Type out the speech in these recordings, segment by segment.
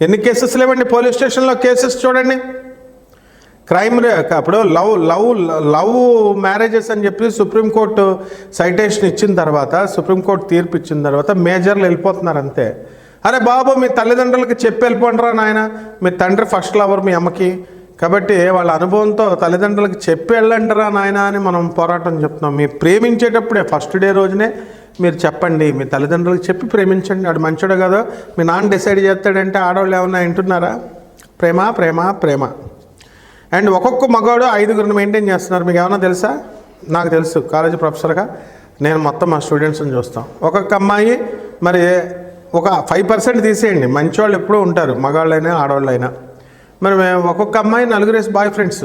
ఎన్ని కేసెస్ లేవండి పోలీస్ స్టేషన్లో? కేసెస్ చూడండి. క్రైమ్ రే- అప్పుడు లవ్ లవ్ లవ్ మ్యారేజెస్ అని చెప్పి సుప్రీంకోర్టు సైటేషన్ ఇచ్చిన తర్వాత సుప్రీంకోర్టు తీర్పు ఇచ్చిన తర్వాత మేజర్లు వెళ్ళిపోతున్నారు అంతే. అరే బాబు మీ తల్లిదండ్రులకి చెప్పి వెళ్ళిపోండిరా నాయన. మీ తండ్రి ఫస్ట్ లవర్ మీ అమ్మకి. కాబట్టి వాళ్ళ అనుభవంతో తల్లిదండ్రులకు చెప్పి వెళ్ళండిరా నాయన అని మనం పోరాటం చెప్తున్నాం. మీ ప్రేమించేటప్పుడే ఫస్ట్ డే రోజునే మీరు చెప్పండి మీ తల్లిదండ్రులకు చెప్పి ప్రేమించండి. వాడు మంచోడు కదా. మీ నాన్న డిసైడ్ చేస్తాడంటే ఆడవాళ్ళు ఏమన్నా వింటున్నారా? ప్రేమ ప్రేమ ప్రేమ. అండ్ ఒక్కొక్క మగవాడు ఐదుగురిని మెయింటైన్ చేస్తున్నారు. మీకు ఏమన్నా తెలుసా? నాకు తెలుసు. కాలేజీ ప్రొఫెసర్గా నేను మొత్తం మా స్టూడెంట్స్ని చూస్తాం. ఒక్కొక్క అమ్మాయి మరి ఒక ఫైవ్ పర్సెంట్ తీసేయండి. మంచివాళ్ళు ఎప్పుడూ ఉంటారు. మగవాళ్ళైనా ఆడవాళ్ళైనా. మరి మేము ఒక్కొక్క అమ్మాయి నలుగురేసి బాయ్ ఫ్రెండ్స్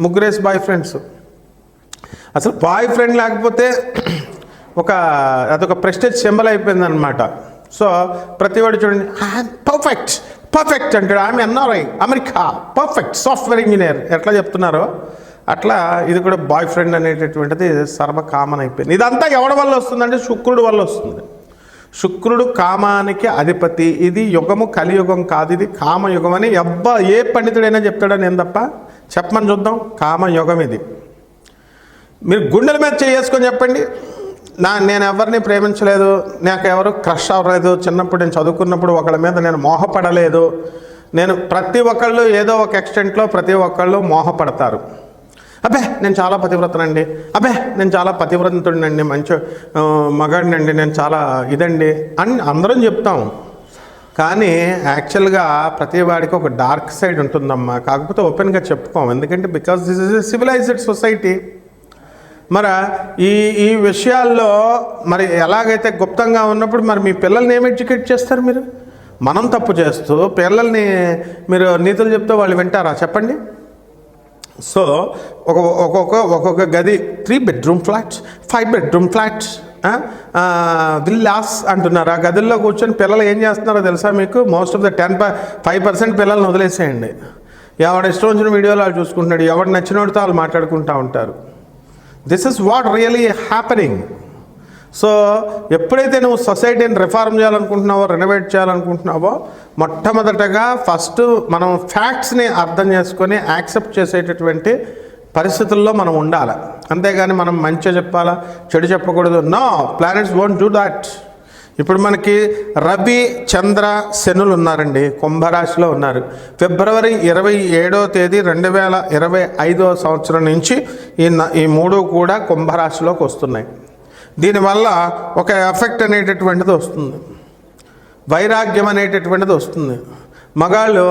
ముగ్గురేసి బాయ్ ఫ్రెండ్స్ అసలు బాయ్ ఫ్రెండ్ లేకపోతే ఒక అదొక ప్రెస్టేజ్ సింబల్ అయిపోయింది అనమాట సో ప్రతివాడు చూడండి పర్ఫెక్ట్ పర్ఫెక్ట్ అంటాడు. ఆమె NRI America perfect software engineer ఎట్లా చెప్తున్నారో అట్లా ఇది కూడా బాయ్ ఫ్రెండ్ అనేటటువంటిది సర్వ కామన్ అయిపోయింది. ఇదంతా ఎవడి వల్ల వస్తుందంటే శుక్రుడు వల్ల వస్తుంది. శుక్రుడు కామానికి అధిపతి. ఇది యుగము కలియుగం కాదు. ఇది కామయుగం అని ఎవ్వ ఏ పండితుడైనా చెప్తాడని ఏం తప్ప? చెప్పమని చూద్దాం. కామయుగం ఇది. మీరు గుండెల మీద చేసుకొని చెప్పండి. నా నేను ఎవరిని ప్రేమించలేదు నాకు ఎవరు క్రష్ అవ్వలేదు. చిన్నప్పుడు నేను చదువుకున్నప్పుడు ఒకళ్ళ మీద నేను మోహపడలేదు. నేను ప్రతి ఒక్కళ్ళు ఏదో ఒక ఎక్స్టెంట్లో ప్రతి ఒక్కళ్ళు మోహపడతారు. అబ్బే నేను చాలా పతివ్రతనండి. అబ్బే నేను చాలా పతివ్రతుడినండి మంచి మగాడినండి నేను చాలా ఇదండి. అని అందరం చెప్తాం. కానీ యాక్చువల్గా ప్రతి వాడికి ఒక డార్క్ సైడ్ ఉంటుందమ్మా. కాకపోతే ఓపెన్గా చెప్పుకోం. ఎందుకంటే because this is a civilized society మరి ఈ ఈ విషయాల్లో మరి ఎలాగైతే గుప్తంగా ఉన్నప్పుడు మరి మీ పిల్లల్ని ఏం ఎడ్యుకేట్ చేస్తారు మీరు? మనం తప్పు చేస్తూ పిల్లల్ని మీరు నీతులు చెప్తే వాళ్ళు వింటారా? చెప్పండి. సో ఒక ఒక్కొక్క ఒక్కొక్క గది three bedroom flats five bedroom flats villas అంటున్నారు. ఆ గదుల్లో కూర్చొని పిల్లలు ఏం చేస్తున్నారో తెలుసా మీకు? Most of the ten five percent పిల్లల్ని వదిలేసేయండి. ఎవడ ఇష్టం వచ్చిన వీడియోలు వాళ్ళు చూసుకుంటున్నాడు ఎవడు నచ్చినోడితో వాళ్ళు మాట్లాడుకుంటూ ఉంటారు. This is what really happening so ఎప్పుడైతే నువ్వు సొసైటీని రిఫార్మ్ చేయాలనుకుంటున్నావో రెనోవేట్ చేయాలనుకుంటున్నావో మొట్టమొదటగా ఫస్ట్ మనం ఫ్యాక్ట్స్ని అర్థం చేసుకొని యాక్సెప్ట్ చేసేటటువంటి పరిస్థితుల్లో మనం ఉండాలి. అంతేగాని మనం మంచిగా చెప్పాలా చెడు చెప్పకూడదు? No planets won't do that ఇప్పుడు మనకి రవి చంద్ర శనులు ఉన్నారండి. కుంభరాశిలో ఉన్నారు. ఫిబ్రవరి ఇరవై ఏడో తేదీ రెండు వేల ఇరవై ఐదో సంవత్సరం నుంచి ఈ ఈ మూడు కూడా కుంభరాశిలోకి వస్తున్నాయి. దీనివల్ల ఒక ఎఫెక్ట్ అనేటటువంటిది వస్తుంది. వైరాగ్యం అనేటటువంటిది వస్తుంది. మగాళ్ళు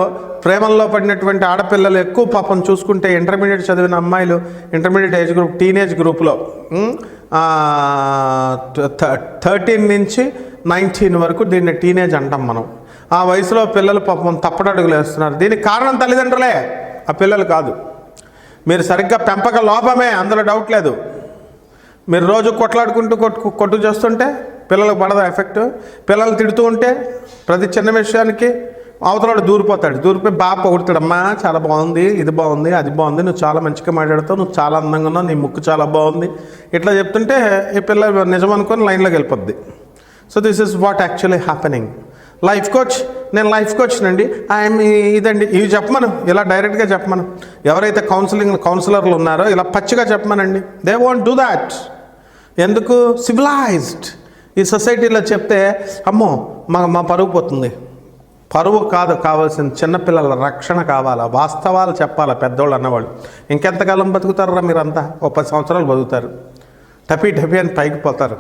ప్రేమల్లో పడినటువంటి ఆడపిల్లలు ఎక్కువ పాపం చూసుకుంటే ఇంటర్మీడియట్ చదివిన అమ్మాయిలు ఇంటర్మీడియట్ ఏజ్ గ్రూప్ టీనేజ్ గ్రూప్లో థర్టీన్ నుంచి నైన్టీన్ వరకు దీన్ని టీనేజ్ అంటాం మనం. ఆ వయసులో పిల్లలు పాపం తప్పటడుగులు వేస్తున్నారు. దీనికి కారణం తల్లిదండ్రులే. ఆ పిల్లలు కాదు. మీరు సరిగ్గా పెంపక లోపమే అందులో డౌట్ లేదు. మీరు రోజు కొట్లాడుకుంటూ కొట్టు కొట్టు చేస్తుంటే పిల్లలకు పడదా ఎఫెక్ట్? పిల్లలు తిడుతూ ఉంటే ప్రతి చిన్న విషయానికి అవతలాడు దూరిపోతాడు. దూరిపోయి బాగా పొగుడుతాడమ్మా చాలా బాగుంది ఇది బాగుంది అది బాగుంది నువ్వు చాలా మంచిగా మాట్లాడుతావు నువ్వు చాలా అందంగా ఉన్నావు నీ ముక్కు చాలా బాగుంది. ఇట్లా చెప్తుంటే ఈ పిల్ల నిజం అనుకొని లైన్లోకి వెళ్ళిపోద్ది. So this is what actually happening life coach నేను లైఫ్ కోచ్నండి ఐఎమ్ ఇదండి. ఇవి చెప్పమను. ఇలా డైరెక్ట్గా చెప్పమను. ఎవరైతే కౌన్సిలింగ్ కౌన్సిలర్లు ఉన్నారో ఇలా పచ్చిగా చెప్పమనండి. దే వాంట్ డూ దాట్ ఎందుకు? సివిలైజ్డ్ ఈ సొసైటీలో చెప్తే అమ్మో మా మా పరుగు పోతుంది. పరువు కాదు కావాల్సిన చిన్నపిల్లల రక్షణ కావాలా? వాస్తవాలు చెప్పాలా పెద్దోళ్ళు అన్నవాళ్ళు? ఇంకెంతకాలం బతుకుతారా మీరంతా? ఓ పది సంవత్సరాలు బతుకుతారు. టపీ టపీ అని పైకి పోతారు.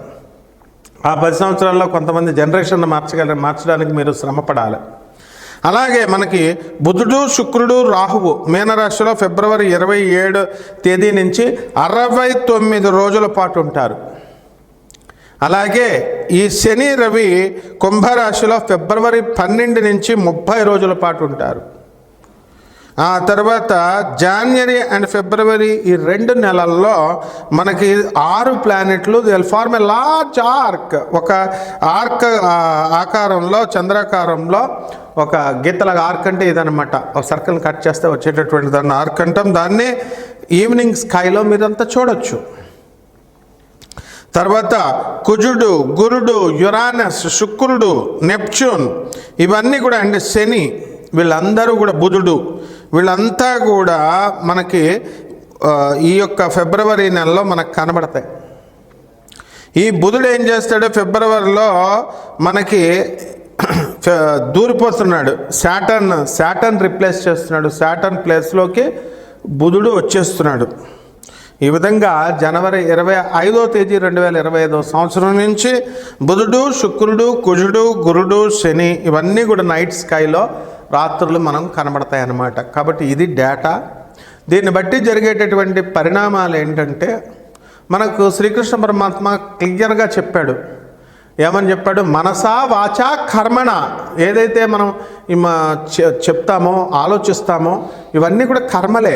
ఆ పది సంవత్సరాల్లో కొంతమంది జనరేషన్ మార్చగల మార్చడానికి మీరు శ్రమపడాలి. అలాగే మనకి బుధుడు శుక్రుడు రాహువు మీనరాశిలో ఫిబ్రవరి ఇరవై ఏడు తేదీ నుంచి అరవై తొమ్మిది రోజుల పాటు ఉంటారు. అలాగే ఈ శని రవి కుంభరాశిలో ఫిబ్రవరి పన్నెండు నుంచి ముప్పై రోజుల పాటు ఉంటారు. ఆ తర్వాత జాన్వరి అండ్ ఫిబ్రవరి ఈ రెండు నెలల్లో మనకి ఆరు ప్లానెట్లు they'll form a large arc ఒక ఆర్క్ ఆకారంలో చంద్రాకారంలో ఒక గీతల ఆర్క్ అంటే ఇదనమాట ఒక సర్కిల్ కట్ చేస్తే వచ్చేటటువంటి దాన్ని ఆర్క్ అంటాం. దాన్ని ఈవినింగ్ స్కైలో మీరంతా చూడొచ్చు. తర్వాత కుజుడు గురుడు యురానస్ శుక్రుడు నెప్చ్యూన్ ఇవన్నీ కూడా అంటే శని వీళ్ళందరూ కూడా బుధుడు. వీళ్ళంతా కూడా మనకి ఈ యొక్క ఫిబ్రవరి నెలలో మనకు కనబడతాయి. ఈ బుధుడు ఏం చేస్తాడు? ఫిబ్రవరిలో మనకి దూరిపోతున్నాడు. శాటర్న్ శాటర్న్ రిప్లేస్ చేస్తున్నాడు. శాటర్న్ ప్లేస్లోకి బుధుడు వచ్చేస్తున్నాడు. ఈ విధంగా జనవరి ఇరవై ఐదో తేదీ రెండు వేల ఇరవై ఐదో సంవత్సరం నుంచి బుధుడు శుక్రుడు కుజుడు గురుడు శని ఇవన్నీ కూడా నైట్ స్కైలో రాత్రులు మనం కనబడతాయి అన్నమాట కాబట్టి ఇది డేటా దీన్ని బట్టి జరిగేటటువంటి పరిణామాలు ఏంటంటే మనకు శ్రీకృష్ణ పరమాత్మ క్లియర్గా చెప్పాడు. ఏమని చెప్పాడు? మనసా వాచా కర్మణ. ఏదైతే మనం మా చెప్తామో ఆలోచిస్తామో ఇవన్నీ కూడా కర్మలే.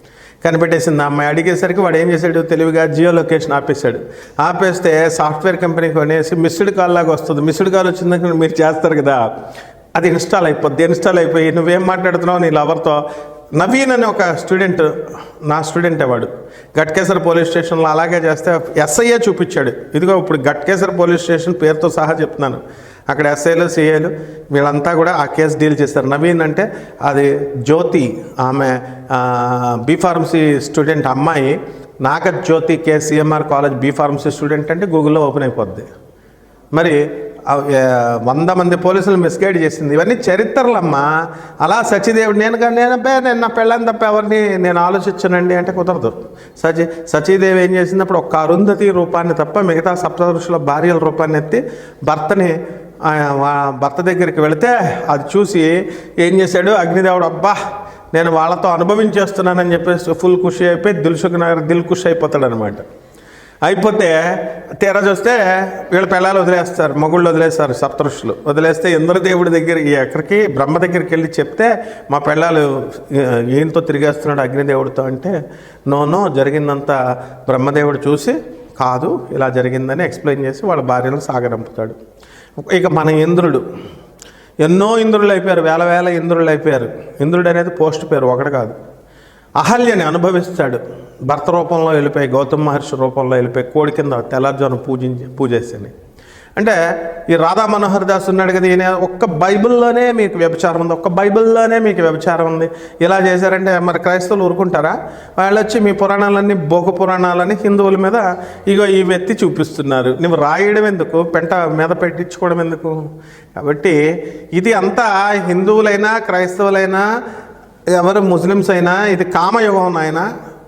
కనిపెట్టేసింది. అమ్మాయి అడిగేసరికి వాడు ఏం చేశాడు? తెలివిగా జియో లొకేషన్ ఆపేశాడు. ఆపేస్తే సాఫ్ట్వేర్ కంపెనీ కొనేసి మిస్డ్ కాల్ లాగా వస్తుంది. మిస్డ్ కాల్ వచ్చిందని మీరు చేస్తారు కదా. అది ఇన్స్టాల్ అయిపోద్ది. ఇన్స్టాల్ అయిపోయి నువ్వేం మాట్లాడుతున్నావు నీ లవర్తో? నవీన్ అనే ఒక స్టూడెంట్ నా స్టూడెంట్ వాడు. గట్కేసర్ పోలీస్ స్టేషన్లో అలాగే చేస్తే ఎస్ఐఏ చూపించాడు. ఇదిగో ఇప్పుడు గట్కేసర్ పోలీస్ స్టేషన్ పేరుతో సహా చెప్తున్నాను. అక్కడ ఎస్ఐలు సిఐలు వీళ్ళంతా కూడా ఆ కేసు డీల్ చేస్తారు నవీన్ అంటే అది జ్యోతి ఆమె బీ ఫార్మసీ స్టూడెంట్ అమ్మాయి Naga Jyothi KCMR college B pharmacy student అంటే గూగుల్లో ఓపెన్ అయిపోద్ది. మరి వంద మంది పోలీసులు మిస్గైడ్ చేసింది. ఇవన్నీ చరిత్రలమ్మా. అలా సచిదేవుడు నేను నేను నేను నా పెళ్ళని తప్ప ఎవరిని నేను ఆలోచించనండి అంటే కుదరదు. సచి సచీదేవి ఏం చేసింది? అప్పుడు ఒక్క అరుంధతి రూపాన్ని తప్ప మిగతా సప్తదృషుల భార్యల రూపాన్ని ఎత్తి భర్తని భర్త దగ్గరికి వెళితే అది చూసి ఏం చేశాడు? అగ్నిదేవుడు అబ్బా నేను వాళ్ళతో అనుభవించేస్తున్నానని చెప్పేసి ఫుల్ ఖుషి అయిపోయి దిల్సుఖ్ నగర్ దిల్ ఖుషి అయిపోతాడు అనమాట అయిపోతే తీరా చూస్తే వీళ్ళ పిల్లలు వదిలేస్తారు మగుళ్ళు వదిలేస్తారు సప్తృషులు వదిలేస్తే ఇంద్రదేవుడి దగ్గరికి ఎక్కడికి బ్రహ్మ దగ్గరికి వెళ్ళి చెప్తే మా పిల్లలు ఈయనతో తిరిగేస్తున్నాడు అగ్నిదేవుడితో? అంటే నోనో జరిగిందంతా బ్రహ్మదేవుడు చూసి కాదు ఇలా జరిగిందని ఎక్స్ప్లెయిన్ చేసి వాళ్ళ భార్యను సాగరంపుతాడు. ఇక మన ఇంద్రుడు. ఎన్నో ఇంద్రులు అయిపోయారు వేల వేల ఇంద్రులు అయిపోయారు. ఇంద్రుడు అనేది పోస్ట్ పేరు ఒకటి కాదు. అహల్యని అనుభవిస్తాడు. భర్త రూపంలో వెళ్ళిపోయి గౌతమ మహర్షి రూపంలో వెళ్ళిపోయి కోడి కింద తెల్లారుజాను పూజించి పూజేసాను అంటే ఈ రాధా మనోహర్ దాస్ ఉన్నాడు కదా ఈయన ఒక్క బైబిల్లోనే మీకు వ్యభిచారం ఉంది ఒక్క బైబిల్లోనే మీకు వ్యభిచారం ఉంది. ఇలా చేశారంటే మరి క్రైస్తవులు ఊరుకుంటారా? వాళ్ళు వచ్చి మీ పురాణాలన్నీ భోగ పురాణాలని హిందువుల మీద ఇగో ఈ వ్యక్తి చూపిస్తున్నారు. నువ్వు రాయడం ఎందుకు? పెంట మీద పెట్టించుకోవడం ఎందుకు? కాబట్టి ఇది అంతా హిందువులైనా క్రైస్తవులైనా ఎవరు ముస్లిమ్స్ అయినా ఇది కామయుగం అయినా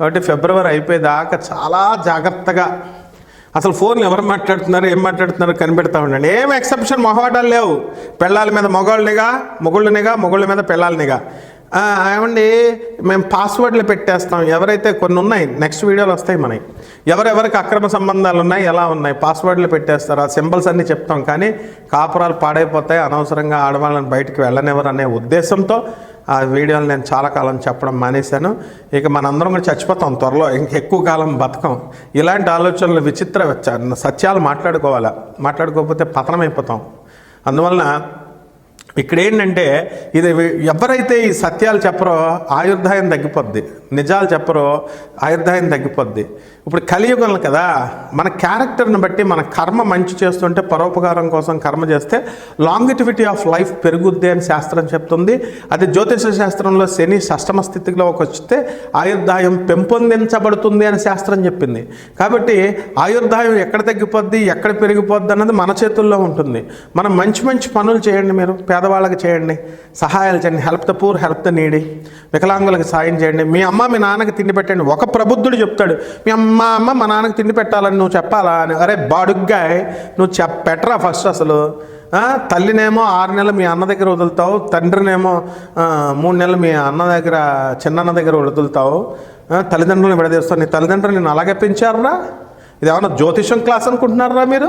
కాబట్టి ఫిబ్రవరి అయిపోయేదాకా చాలా జాగ్రత్తగా. అసలు ఫోన్లు ఎవరు మాట్లాడుతున్నారు ఏం మాట్లాడుతున్నారు కనిపెడతా ఉండండి. ఏం ఎక్సెప్షన్ మొహవాటాలు లేవు. పెళ్ళాల మీద మొగాళ్ళనిగా మొగుళ్ళనిగా మొగుళ్ళ మీద పెళ్ళాలనిగా. ఆ, ఏమండి మేము పాస్వర్డ్లు పెట్టేస్తాం. ఎవరైతే కొన్ని ఉన్నాయి నెక్స్ట్ వీడియోలు వస్తాయి మనకి ఎవరెవరికి అక్రమ సంబంధాలు ఉన్నాయి ఎలా ఉన్నాయి పాస్వర్డ్లు పెట్టేస్తారు ఆ సింబల్స్ అన్నీ చెప్తాం. కానీ కాపురాలు పాడైపోతాయి అనవసరంగా ఆడవాళ్ళని బయటికి వెళ్ళనివ్వరు అనే ఉద్దేశంతో ఆ వీడియోలు నేను చాలా కాలం చెప్పడం మానేశాను. ఇక మనందరం కూడా చచ్చిపోతాం త్వరలో. ఇంక ఎక్కువ కాలం బతకం. ఇలాంటి ఆలోచనలు విచిత్ర సత్యాలు మాట్లాడుకోవాలా? మాట్లాడుకోకపోతే పతనం అయిపోతాం అందువలన ఇక్కడ ఏంటంటే ఇది ఎవరైతే ఈ సత్యాలు చెప్పరో ఆయుర్దాయం తగ్గిపోద్ది. నిజాలు చెప్పరో ఆయుర్దాయం తగ్గిపోద్ది. ఇప్పుడు కలియుగం కదా మన క్యారెక్టర్ని బట్టి మన కర్మ మంచి చేస్తుంటే పరోపకారం కోసం కర్మ చేస్తే లాంగిటివిటీ ఆఫ్ లైఫ్ పెరుగుద్ది అని శాస్త్రం చెప్తుంది. అది జ్యోతిష శాస్త్రంలో శని షష్టమ స్థితిలోకి వస్తే ఆయుర్దాయం పెంపొందించబడుతుంది అని శాస్త్రం చెప్పింది. కాబట్టి ఆయుర్దాయం ఎక్కడ తగ్గిపోద్ది ఎక్కడ పెరిగిపోద్ది అన్నది మన చేతుల్లో ఉంటుంది. మనం మంచి మంచి పనులు చేయండి మీరు పేద పేదవాళ్ళకి చేయండి. సహాయాలు చేయండి. Help the poor help the needy వికలాంగులకు సాయం చేయండి. మీ అమ్మ మీ నాన్నకి తిండి పెట్టండి. ఒక ప్రబుద్ధుడు చెప్తాడు మీ అమ్మ అమ్మ మా నాన్నకి తిండి పెట్టాలని నువ్వు చెప్పాలా? అని. అరే బాడుగ్గా నువ్వు చెప్ పెట్టరా ఫస్ట్ అసలు? తల్లినేమో ఆరు నెలలు మీ అన్న దగ్గర వదులుతావు తండ్రినేమో మూడు నెలలు మీ అన్న దగ్గర చిన్నన్న దగ్గర వదులుతావు. తల్లిదండ్రులను విడదీస్తావు. నీ తల్లిదండ్రులు నేను అలాగే పెంచారా ఇది ఏమన్నా జ్యోతిషం క్లాస్ అనుకుంటున్నారా మీరు?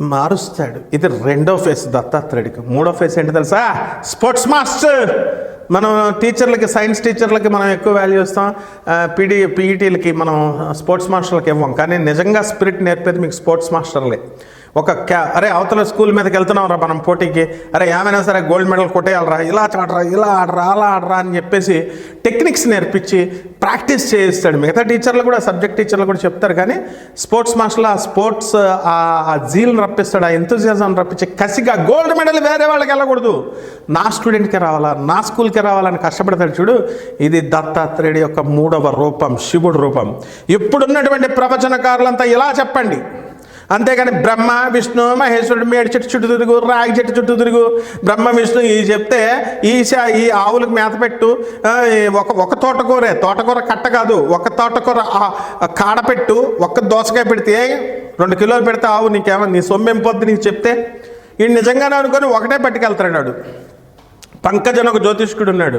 మారుస్తాడు. ఇది రెండో ఫేస్ దత్తాత్రేయుడికి. మూడో ఫేస్ ఏంటి తెలుసా? Sports master. మనం టీచర్లకి సైన్స్ టీచర్లకి మనం ఎక్కువ వాల్యూ ఇస్తాం. పీడీ పీఈటీలకి మనం స్పోర్ట్స్ మాస్టర్లకి ఇవ్వం. కానీ నిజంగా స్పిరిట్ నేర్పేది మీకు స్పోర్ట్స్ మాస్టర్లే. ఒక క్యా అరే అవతల స్కూల్ మీదకి వెళ్తున్నాం రా మనం పోటీకి. అరే ఏమైనా సరే గోల్డ్ మెడల్ కొట్టేయాలరా. ఇలా చాడరా ఇలా ఆడరా అలా ఆడరా అని చెప్పేసి టెక్నిక్స్ నేర్పించి ప్రాక్టీస్ చేయిస్తాడు. మిగతా టీచర్లు కూడా సబ్జెక్ట్ టీచర్లు కూడా చెప్తారు. కానీ స్పోర్ట్స్ మాస్టర్లు ఆ స్పోర్ట్స్ ఆ జీల్ని రప్పిస్తాడు ఆ ఎంతజియాజం రప్పించి కసిగా గోల్డ్ మెడల్ వేరే వాళ్ళకి వెళ్ళకూడదు. నా స్టూడెంట్కి రావాలా నా స్కూల్కి రావాలని కష్టపడతాడు చూడు. ఇది దత్తాత్రేయుడి యొక్క మూడవ రూపం శివుడు రూపం. ఇప్పుడున్నటువంటి ప్రవచనకారులంతా ఇలా చెప్పండి. అంతేగాని బ్రహ్మ విష్ణు మహేశ్వరుడు మేడి చెట్టు చుట్టూ తిరుగు రాగి చెట్టు చుట్టూ తిరుగు. బ్రహ్మ విష్ణు ఇవి చెప్తే ఈశ ఈ ఆవులకు మేత పెట్టు. ఒక ఒక తోటకూరే తోటకూర కట్ట కాదు ఒక తోటకూర కాడ పెట్టు ఒక్క దోసకాయ పెడితే రెండు కిలోలు పెడితే ఆవు నీకేమో నీ సొమ్మేం పొద్దు నీకు చెప్తే? ఈ నిజంగానే అనుకొని ఒకటే పట్టుకెళ్తాడు వాడు. పంకజన్ ఒక జ్యోతిష్కుడు ఉన్నాడు.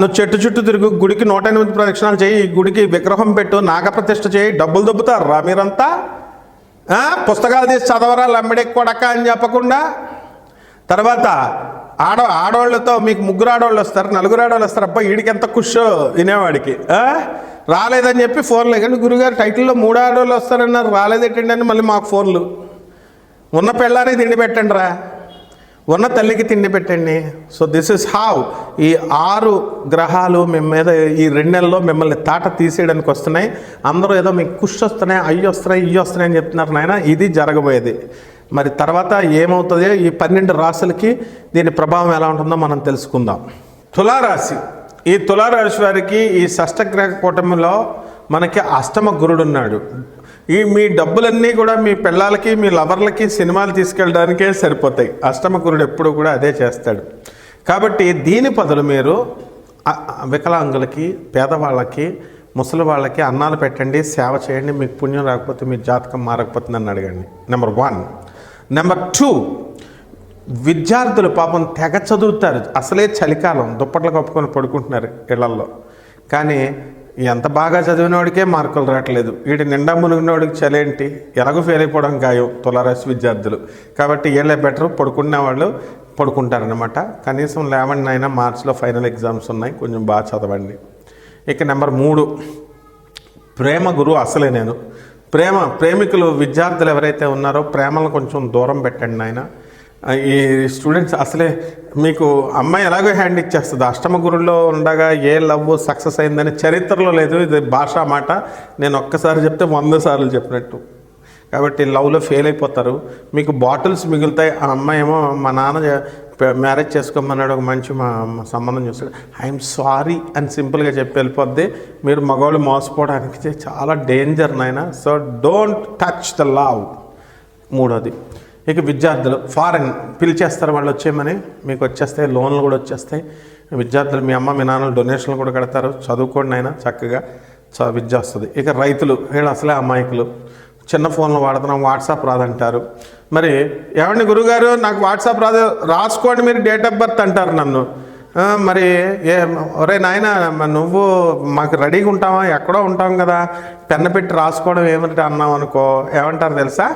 నువ్వు చెట్టు చుట్టూ తిరుగు గుడికి నూట ఎనిమిది ప్రదక్షిణాలు చేయి గుడికి విగ్రహం పెట్టు నాగప్రతిష్ఠ చేయి డబ్బులు దొబ్బుతారు రా మీరంతా పుస్తకాలు తీసి చదవరా లమ్మిడెక్ కొడక అని చెప్పకుండా. తర్వాత ఆడ ఆడవాళ్ళతో మీకు ముగ్గురు ఆడవాళ్ళు వస్తారు నలుగురు ఆడవాళ్ళు వస్తారు అబ్బా వీడికి ఎంత కుషో వినేవాడికి. రాలేదని చెప్పి ఫోన్లు కానీ గురుగారు టైటిల్లో మూడు ఆడవాళ్ళు వస్తారన్నారు రాలేదేటండి అని మళ్ళీ మాకు ఫోన్లు. ఉన్న పెళ్ళానికి తిండి పెట్టండి రా ఉన్న తల్లికి తిండి పెట్టండి. సో దిస్ ఇస్ హౌ ఈ ఆరు గ్రహాలు మేము మీద ఈ రెండు నెలల్లో మిమ్మల్ని తాట తీసేయడానికి వస్తున్నాయి. అందరూ ఏదో మీకు కుష్ వస్తున్నాయి అయ్యి వస్తున్నాయి ఇవి వస్తున్నాయి అని చెప్తున్నారు నాయన. ఇది జరగబోయేది. మరి తర్వాత ఏమవుతుందో ఈ పన్నెండు రాసులకి దీని ప్రభావం ఎలా ఉంటుందో మనం తెలుసుకుందాం. తులారాశి. ఈ తులారాశి వారికి ఈ షష్టగ్రహ కూటమిలో మనకి అష్టమ గురుడు ఉన్నాడు. ఈ మీ డబ్బులన్నీ కూడా మీ పిల్లలకి మీ లవర్లకి సినిమాలు తీసుకెళ్ళడానికే సరిపోతాయి. అష్టమకురుడు ఎప్పుడూ ఎప్పుడు కూడా అదే చేస్తాడు. కాబట్టి దీని బదులు మీరు వికలాంగులకి పేదవాళ్ళకి ముసలి వాళ్ళకి అన్నాలు పెట్టండి సేవ చేయండి మీకు పుణ్యం రాకపోతే మీ జాతకం మారకపోతుందని అడగండి. నెంబర్ వన్ నెంబర్ టూ విద్యార్థులు పాపం తెగ చదువుతారు. అసలే చలికాలం. దుప్పట్లు కప్పుకొని పడుకుంటున్నారు ఇళ్ళల్లో. కానీ ఎంత బాగా చదివినోడికే మార్కులు రావట్లేదు. వీడి నిండా మునిగినోడికి చలేంటి? ఎలాగో ఫెయిల్ అయిపోవడం గాయం తులారాశి విద్యార్థులు. కాబట్టి వీళ్ళే బెటర్ పడుకున్న వాళ్ళు పడుకుంటారనమాట కనీసం లేవండి అయినా మార్చిలో ఫైనల్ ఎగ్జామ్స్ ఉన్నాయి. కొంచెం బాగా చదవండి. ఇక నెంబర్ మూడు. ప్రేమ గురువు అసలే నేను. ప్రేమ ప్రేమికులు విద్యార్థులు ఎవరైతే ఉన్నారో ప్రేమను కొంచెం దూరం పెట్టండి నాయన. ఈ స్టూడెంట్స్ అసలే మీకు అమ్మాయి ఎలాగో హ్యాండ్ ఇచ్చేస్తుంది. అష్టమ గురుల్లో ఉండగా ఏ లవ్ సక్సెస్ అయిందని చరిత్రలో లేదు. ఇది భాష మాట. నేను ఒక్కసారి చెప్తే వంద సార్లు చెప్పినట్టు. కాబట్టి లవ్లో ఫెయిల్ అయిపోతారు. మీకు బాటిల్స్ మిగులుతాయి. ఆ అమ్మాయి ఏమో మా నాన్న మ్యారేజ్ చేసుకోమన్నాడు. ఒక మంచి మా సంబంధం చూస్తాడు. ఐఎమ్ సారీ అని సింపుల్గా చెప్పి వెళ్ళిపోద్ది. మీరు మగవాళ్ళు మోసపోవడానికి చాలా డేంజర్ నాయన. So don't touch the love మూడోది. ఇక విద్యార్థులు ఫారెన్ పిలిచేస్తారు వాళ్ళు వచ్చేయమని మీకు వచ్చేస్తాయి లోన్లు కూడా వచ్చేస్తాయి. విద్యార్థులు మీ అమ్మ మీ నాన్నలు డొనేషన్లు కూడా కడతారు. చదువుకోండి అయినా చక్కగా చ విద్య వస్తుంది. ఇక రైతులు వీళ్ళు అసలే అమాయకులు. చిన్న ఫోన్లు వాడుతున్నాం వాట్సాప్ రాదంటారు. మరి ఏమండి గురుగారు నాకు వాట్సాప్ రాదు రాసుకోండి మీరు డేట్ ఆఫ్ బర్త్ అంటారు నన్ను. మరి ఏ ఒరే నాయన నువ్వు మాకు రెడీగా ఉంటావా? ఎక్కడో ఉంటాం కదా. పెన్న పెట్టి రాసుకోవడం ఏమిటి అన్నాం అనుకో ఏమంటారు తెలుసా?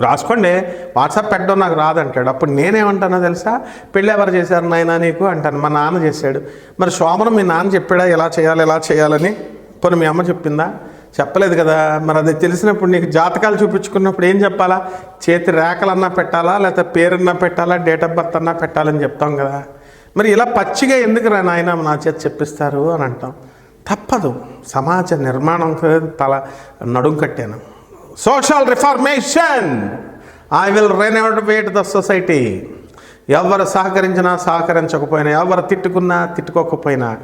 రాసుకోండి వాట్సాప్ పెట్టడం నాకు రాదంటాడు. అప్పుడు నేనేమంటానో తెలుసా? పెళ్ళి ఎవరు చేశారు నాయన నీకు? అంటాను. మా నాన్న చేశాడు. మరి సోమరం మీ నాన్న చెప్పాడా? ఎలా చేయాలి ఎలా చేయాలని? పోనీ మీ అమ్మ చెప్పిందా? చెప్పలేదు కదా. మరి అది తెలిసినప్పుడు నీకు జాతకాలు చూపించుకున్నప్పుడు ఏం చెప్పాలా? చేతి రేఖలన్నా పెట్టాలా? లేకపోతే పేరన్నా పెట్టాలా? డేట్ ఆఫ్ బర్త్ అన్నా పెట్టాలని చెప్తాం కదా. మరి ఇలా పచ్చిగా ఎందుకు రా నాయన నా చేత చెప్పిస్తారు అని అంటాం. తప్పదు. సమాజ నిర్మాణం తల నడుం కట్టాను. Social reformation I will renovate the society ఎవరు సహకరించినా సహకరించకపోయినా ఎవరు తిట్టుకున్నా తిట్టుకోకపోయినా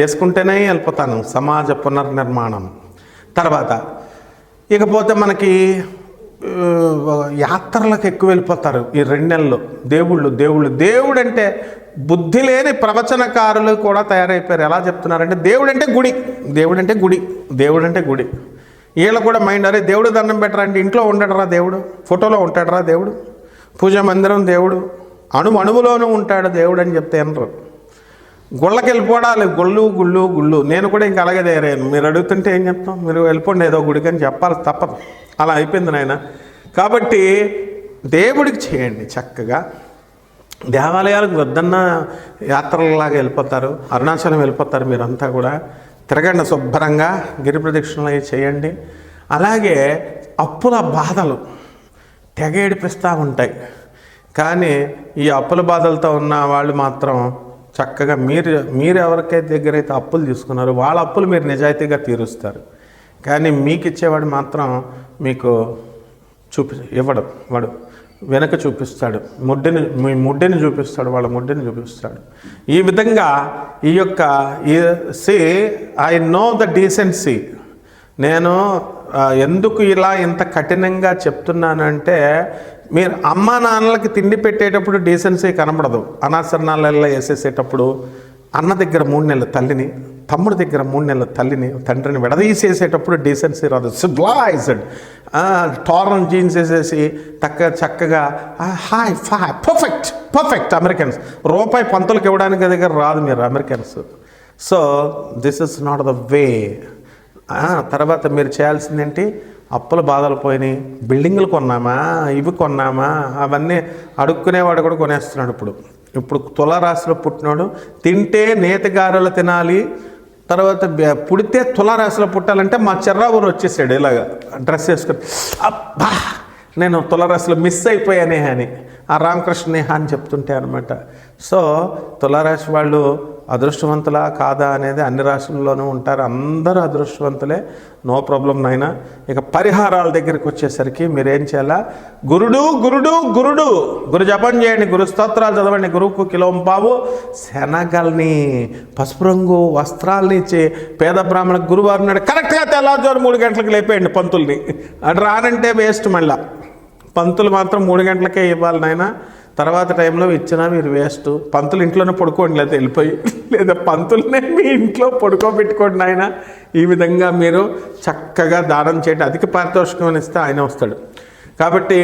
చేసుకుంటేనే వెళ్ళిపోతాను. సమాజ పునర్నిర్మాణం. తర్వాత ఇకపోతే మనకి యాత్రలకు ఎక్కువ వెళ్ళిపోతారు ఈ రెండు నెలలు. దేవుళ్ళు దేవుళ్ళు. దేవుడు అంటే బుద్ధి లేని ప్రవచనకారులు కూడా తయారైపోయారు. ఎలా చెప్తున్నారంటే దేవుడు అంటే గుడి. దేవుడు అంటే గుడి. దేవుడు అంటే గుడి. వీళ్ళ కూడా మైండ్ అరే దేవుడు దండం పెట్టరా అంటే ఇంట్లో ఉండడరా దేవుడు? ఫోటోలో ఉంటాడరా దేవుడు? పూజ మందిరం దేవుడు? అణు అణువులోనూ ఉంటాడు దేవుడు అని చెప్తే అనరు. గుళ్ళకి వెళ్ళిపోవడాలి గుళ్ళు గుళ్ళు గుళ్ళు. నేను కూడా ఇంకా అలాగే తయారయ్యాను. మీరు అడుగుతుంటే ఏం చెప్తాం? మీరు వెళ్ళిపోండి ఏదో గుడికి అని చెప్పాలి. తప్పదు. అలా అయిపోయింది నాయన. కాబట్టి దేవుడికి చేయండి చక్కగా. దేవాలయాలకు వద్దన్న యాత్రలలాగా వెళ్ళిపోతారు. అరుణాచలం వెళ్ళిపోతారు మీరంతా కూడా. తిరగండి శుభ్రంగా గిరి ప్రదక్షిణలు అవి చేయండి. అలాగే అప్పుల బాధలు తెగ ఏడిపిస్తూ ఉంటాయి. కానీ ఈ అప్పుల బాధలతో ఉన్న వాళ్ళు మాత్రం చక్కగా మీరు మీరు ఎవరికైతే దగ్గర అయితే అప్పులు తీసుకున్నారో వాళ్ళ అప్పులు మీరు నిజాయితీగా తీరుస్తారు. కానీ మీకు ఇచ్చేవాడు మాత్రం మీకు చూపి ఇవ్వడు వాడు వెనక చూపిస్తాడు. ముడ్డిని మీ ముడ్డెని చూపిస్తాడు వాళ్ళ ముడ్డెని చూపిస్తాడు. ఈ విధంగా ఈ యొక్క ఈ see I know the decency. నేను ఎందుకు ఇలా ఇంత కఠినంగా చెప్తున్నానంటే మీరు అమ్మా నాన్నలకి తిండి పెట్టేటప్పుడు డీసెన్సీ కనబడదు. అనాసరణాలలో వేసేసేటప్పుడు అన్న దగ్గర మూడు నెలల తల్లిని తమ్ముడి దగ్గర మూడు నెలల తల్లిని తండ్రిని విడదీసేసేటప్పుడు డీసెన్సీ రాదు. సిబ్లైజ్డ్ టోరన్ జీన్స్ వేసేసి తక్క చక్కగా hi fi perfect perfect Americans. రూపాయి పంతులకు ఇవ్వడానికి దగ్గర రాదు మీరు Americans. So this is not the way తర్వాత మీరు చేయాల్సింది ఏంటి? అప్పుల బాధలు పోయినాయి. బిల్డింగులు కొన్నామా? ఇవి కొన్నామా? అవన్నీ అడుక్కునేవాడు కూడా కొనేస్తున్నాడు ఇప్పుడు. ఇప్పుడు తులారాశిలో పుట్టినాడు తింటే నేతిగారెలు తినాలి తర్వాత పుడితే తులారాశిలో పుట్టాలంటే మా చెర్రావురు వచ్చేసాడు ఇలాగ. డ్రెస్ వేసుకొని అబ్బా నేను తులారాశిలో మిస్ అయిపోయానే అని. ఆ రామకృష్ణ నేహ అని చెప్తుంటే అనమాట సో తులారాశి వాళ్ళు అదృష్టవంతులా కాదా అనేది అన్ని రాష్ట్రాల్లోనూ ఉంటారు. అందరూ అదృష్టవంతులే. నో ప్రాబ్లం నైనా. ఇక పరిహారాల దగ్గరికి వచ్చేసరికి మీరేం చేయాలా? గురుడు గురుడు గురుడు. గురు జపం చేయండి గురు స్తోత్రాలు చదవండి గురువుకు కిలోంపావు శనగల్ని పసుపు రంగు వస్త్రాలని ఇచ్చి పేద బ్రాహ్మణ గురువారు నాడు కరెక్ట్గా తెల్లవారుజాము మూడు గంటలకు లేపేయండి పంతుల్ని. అటు రానంటే వేస్ట్ మళ్ళా. పంతులు మాత్రం మూడు గంటలకే ఇవ్వాలి నాయన. తర్వాత టైంలో ఇచ్చినా మీరు వేస్ట్. పంతులు ఇంట్లోనే పడుకోండి లేదా వెళ్ళిపోయి. లేదా పంతులనే మీ ఇంట్లో పడుకోబెట్టుకోండి నాయన. ఈ విధంగా మీరు చక్కగా దానం చేయండి అధిక పారితోషికం ఇస్తే ఆయన వస్తాడు. కాబట్టి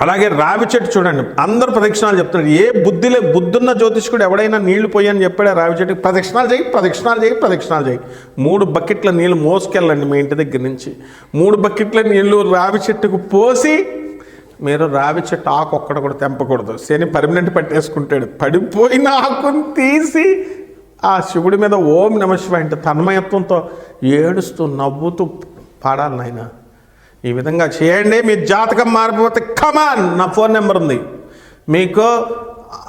అలాగే రావి చెట్టు చూడండి. అందరు ప్రదక్షిణాలు చెప్తున్నారు. ఏ బుద్ధిలే బుద్ధున్న జ్యోతిష్కుడు ఎవడైనా నీళ్ళు పోయని చెప్పాడు? రావి చెట్టుకి ప్రదక్షిణాలు చేయి ప్రదక్షిణాలు చేయి ప్రదక్షిణాలు చేయి. మూడు బకెట్ల నీళ్ళు మోసుకెళ్ళండి మీ ఇంటి దగ్గర నుంచి. మూడు బకెట్ల నీళ్ళు రావి చెట్టుకు పోసి మీరు రావి చెట్టు ఆకు ఒక్కడ కూడా తెంపకూడదు. శని పర్మనెంట్ పట్టేసుకుంటాడు. పడిపోయిన ఆకుని తీసి ఆ శివుడి మీద ఓం నమ శివాయ అంటే తన్మయత్వంతో ఏడుస్తూ నవ్వుతూ పాడాలి నాయనా. ఈ విధంగా చేయండి. మీ జాతకం మారిపోతే కమాన్ నా ఫోన్ నెంబర్ ఉంది. మీకు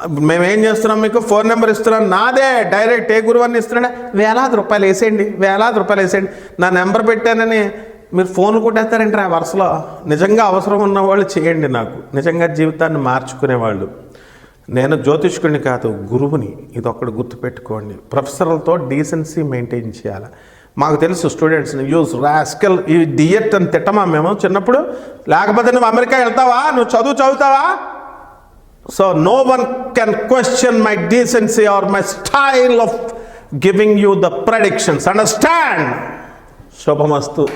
మేమేం చేస్తున్నాం మీకు? ఫోన్ నెంబర్ ఇస్తున్నాం. నాదే డైరెక్ట్ ఏ గురువాన్ని ఇస్తున్నాడే? వేలాది రూపాయలు వేసేయండి. వేలాది రూపాయలు వేసేయండి. నా నెంబర్ పెట్టానని మీరు ఫోన్ కొట్టేస్తారంటే ఆ వరుసలో? నిజంగా అవసరం ఉన్న వాళ్ళు చేయండి నాకు. నిజంగా జీవితాన్ని మార్చుకునేవాళ్ళు. నేను జ్యోతిష్కుడిని కాదు గురువుని. ఇది ఒక్కడు గుర్తుపెట్టుకోండి. ప్రొఫెసర్లతో డీసెన్సీ మెయింటైన్ చేయాలి? మాకు తెలుసు స్టూడెంట్స్ని యూస్ రాస్కెల్ ఈ డిఎట్ అని తిట్టమా మేము? చిన్నప్పుడు లేకపోతే నువ్వు అమెరికా వెళ్తావా? నువ్వు చదువు చదువుతావా? So no one can question my decency or my style of giving you the predictions understand Subhamastu.